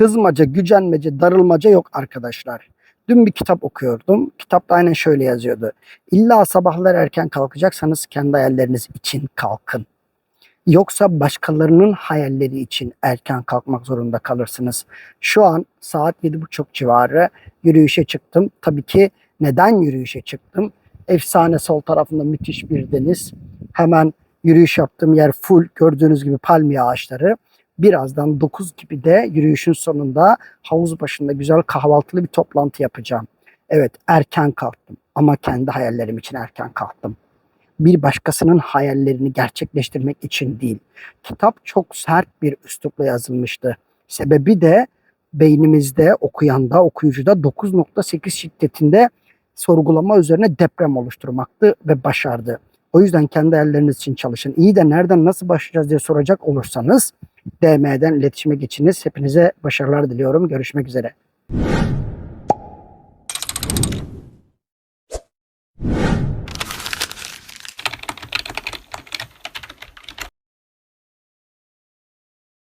kızmaca, gücenmece, darılmaca yok arkadaşlar. Dün bir kitap okuyordum. Kitapta aynen şöyle yazıyordu. İlla sabahlar erken kalkacaksanız kendi hayalleriniz için kalkın. Yoksa başkalarının hayalleri için erken kalkmak zorunda kalırsınız. Şu an saat 7.30 civarı yürüyüşe çıktım. Tabii ki neden yürüyüşe çıktım? Efsane sol tarafında müthiş bir deniz. Hemen yürüyüş yaptığım yer full gördüğünüz gibi palmiye ağaçları. Birazdan 9 gibi de yürüyüşün sonunda havuz başında güzel kahvaltılı bir toplantı yapacağım. Evet erken kalktım ama kendi hayallerim için erken kalktım. Bir başkasının hayallerini gerçekleştirmek için değil. Kitap çok sert bir üslupla yazılmıştı. Sebebi de beynimizde, okuyanda, okuyucuda 9.8 şiddetinde sorgulama üzerine deprem oluşturmaktı ve başardı. O yüzden kendi hayalleriniz için çalışın. İyi de nereden nasıl başlayacağız diye soracak olursanız DM'den iletişime geçiniz. Hepinize başarılar diliyorum. Görüşmek üzere.